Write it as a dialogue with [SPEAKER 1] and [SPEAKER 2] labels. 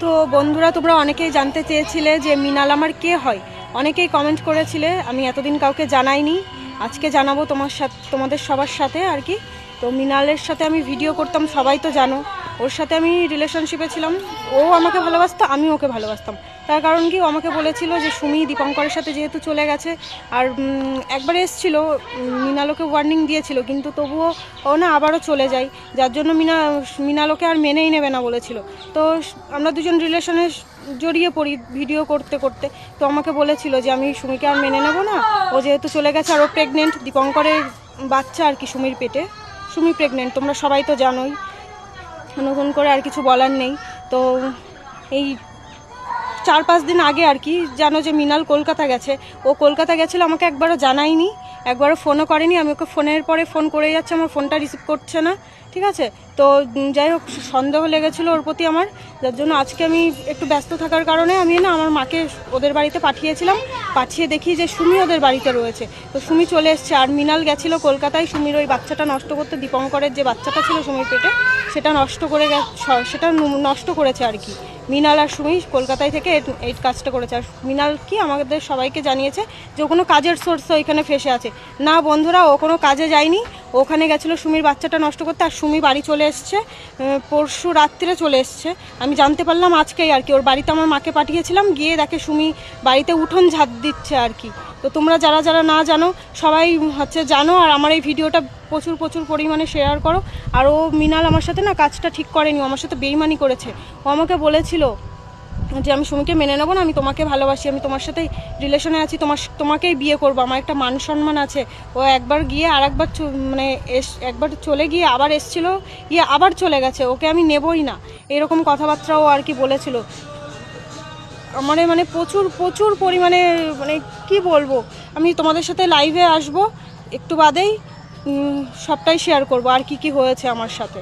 [SPEAKER 1] তো বন্ধুরা, তোমরা অনেকেই জানতে চেয়েছিলে যে মিনাল আমার কে হয়। অনেকেই কমেন্ট করেছিলে, আমি এতদিন কাউকে জানাইনি। আজকে জানাব তোমার সাথে, তোমাদের সবার সাথে আর কি। তো মিনালের সাথে আমি ভিডিও করতাম, সবাই তো জানো। ওর সাথে আমি রিলেশনশিপে ছিলাম। ও আমাকে ভালোবাসতো, আমি ওকে ভালোবাসতাম। তার কারণ কি, ও আমাকে বলেছিল যে সুমি, দীপঙ্করের সাথে যেহেতু চলে গেছে, আর একবার এসছিল মিনালোকে ওয়ার্নিং দিয়েছিল, কিন্তু তবুও ও না আবারও চলে যায়। যার জন্য মিনা, মিনালোকে আর মেনেই নেবে না বলেছিল। তো আমরা দুজন রিলেশনে জড়িয়ে পড়ি ভিডিও করতে করতে। তো আমাকে বলেছিল যে আমি সুমিকে আর মেনে নেব না। ও যেহেতু চলে গেছে আর ও প্রেগনেন্ট দীপঙ্করের বাচ্চা আর কি সুমির পেটে। সুমি প্রেগনেন্ট তোমরা সবাই তো জানোই। নতুন করে আর কিছু বলার নেই। তো এই চার পাঁচ দিন আগে আর কি জানো যে মিনাল কলকাতা গেছে। ও কলকাতা গেছিল, আমাকে একবারও জানায়নি, একবারও ফোনও করেনি। আমি ওকে ফোনের পরে ফোন করে যাচ্ছে, আমার ফোনটা রিসিভ করছে না, ঠিক আছে? তো যাই হোক সন্দেহ লেগেছিলো ওর প্রতি আমার। যার জন্য আজকে আমি একটু ব্যস্ত থাকার কারণে আমি না আমার মাকে ওদের বাড়িতে পাঠিয়েছিলাম। পাঠিয়ে দেখি যে সুমি ওদের বাড়িতে রয়েছে। তো সুমি চলে এসছে, আর মিনাল গেছিল কলকাতায়। সুমির ওই বাচ্চাটা নষ্ট করতে দীপঙ্করের যে বাচ্চাটা ছিল সুমির পেটে, সেটা নষ্ট করে সেটা নষ্ট করেছে আর কি। মিনাল আর সুমি কলকাতায় থেকে এই কাজটা করেছে। আর মিনাল কি আমাদের সবাইকে জানিয়েছে যে কোনো কাজের সোর্স ওইখানে ফেসে আছে। না বন্ধুরা, ও কোনো কাজে যায়নি। ওখানে গেছিল সুমির বাচ্চাটা নষ্ট করতে আর সুমি বাড়ি চলে এসছে। পরশু রাত্রে চলে এসছে। আমি জানতে পারলাম আজকেই আর কি। ওর বাড়িতে আমার মাকে পাঠিয়েছিলাম। গিয়ে দেখে সুমি বাড়িতে উঠোন ঝাঁপ দিচ্ছে আর কি। তো তোমরা যারা যারা না জানো, সবাই হচ্ছে জানো আর আমার এই ভিডিওটা প্রচুর প্রচুর পরিমাণে শেয়ার করো। আর ও মিনাল আমার সাথে না কাজটা ঠিক করেনি আমার সাথে বেইমানি করেছে। ও আমাকে বলেছিল যে আমি সুমিকে মেনে নেব না, আমি তোমাকে ভালোবাসি, আমি তোমার সাথে রিলেশনে আছি, তোমার তোমাকেই বিয়ে করব, আমার একটা মান সম্মান আছে। ও একবার গিয়ে আর একবার মানে এস একবার চলে গিয়ে আবার এসছিল, গিয়ে আবার চলে গেছে, ওকে আমি নেবই না। এরকম কথাবার্তাও আর কি বলেছিল। আমার মানে প্রচুর প্রচুর পরিমাণে মানে কি বলব? আমি তোমাদের সাথে লাইভে আসব, একটু বাদেই সবটাই শেয়ার করব, আর কি কি হয়েছে আমার সাথে।